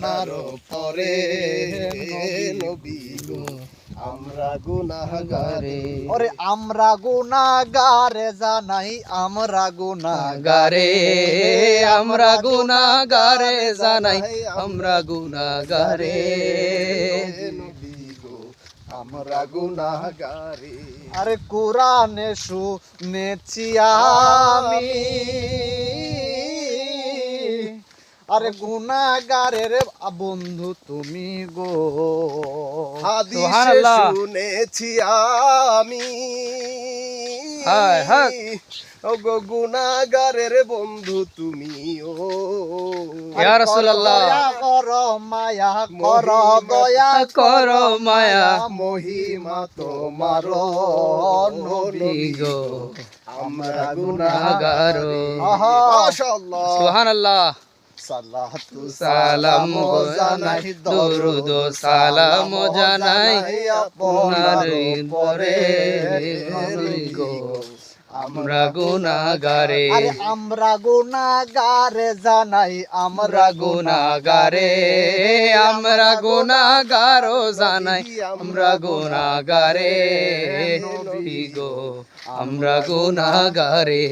গুনার পরে নবী গো আমরা গুনাহগারে। ওরে আমরা গুনাগারে জানাই আমরা গুনাগারে গারে আমরা গুনাগারে জানাই আমরা গুনাগারে আমরা গুনাহগারে। আরে কোরআনে শুনেছি আমি। আরে গুনাগারের বন্ধু তুমি গো। হাদিসে। শুনেছি আমি। ওগো গুনাহগারের বন্ধু তুমি ও। ইয়া রাসূলুল্লাহ। কর মায়া কর দয়া কর মায়া। মহিমা তোমার নবী গো। আমরা গুনাহগার। সুবহানাল্লাহ। সালাতু সালাম জানাই দরুদ সালাম জানাই আপনার পরে গো। আমরা গুনাগারে আমরা গুনাগারে জানাই আমরা গুনাগারে আমরা গুনাগার জানাই আমরা গুনাগারে গো আমরা গুনাগারে।